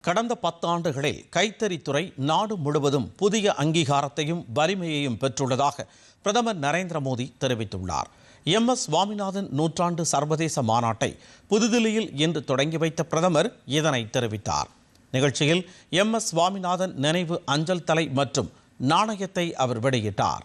கடந்த பத்தாண்டுகளில் கைத்தறித்துறை நாடு முழுவதும் புதிய அங்கீகாரத்தையும் வலிமையையும் பெற்றுள்ளதாக பிரதமர் நரேந்திர மோடி தெரிவித்துள்ளார். எம். எஸ். சுவாமிநாதன் நூற்றாண்டு சர்வதேச மாநாட்டை புதுதில்லியில் இன்று தொடங்கி வைத்த பிரதமர் இதனை தெரிவித்தார். நிகழ்ச்சியில் எம். எஸ். சுவாமிநாதன் நினைவு அஞ்சல் தலை மற்றும் நாணயத்தை அவர் வெளியிட்டார்.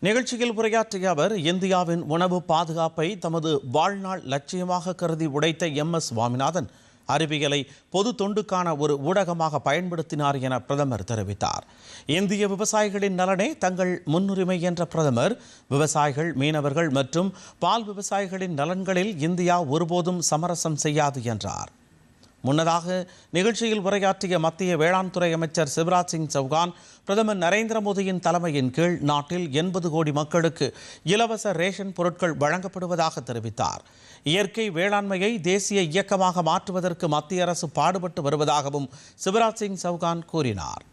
நிகழ்ச்சியில் உரையாற்றிய அவர் இந்தியாவின் உணவு பாதுகாப்பை தமது வாழ்நாள் லட்சியமாக கருதி உடைத்த எம். எஸ். சுவாமிநாதன் அறிவியலை பொது தொண்டுக்கான ஒரு ஊடகமாக பயன்படுத்தினார் என பிரதமர் தெரிவித்தார். இந்திய விவசாயிகளின் நலனே தங்கள் முன்னுரிமை என்ற பிரதமர். விவசாயிகள் மீனவர்கள் மற்றும் பால் விவசாயிகளின் நலன்களில் இந்தியா ஒருபோதும் சமரசம் செய்யாது என்றார். முன்னதாக நிகழ்ச்சியில் உரையாற்றிய மத்திய வேளாண் துறை அமைச்சர் சிவராஜ் சிங் சௌகான் பிரதமர் நரேந்திர மோடியின் தலைமையின் கீழ் நாட்டில் எண்பது கோடி மக்களுக்கு இலவச ரேஷன் பொருட்கள் வழங்கப்படுவதாக தெரிவித்தார். இயற்கை வேளாண்மையை தேசிய இயக்கமாக மாற்றுவதற்கு மத்திய அரசு பாடுபட்டு வருவதாகவும் சிவராஜ் சிங் சௌகான் கூறினார்.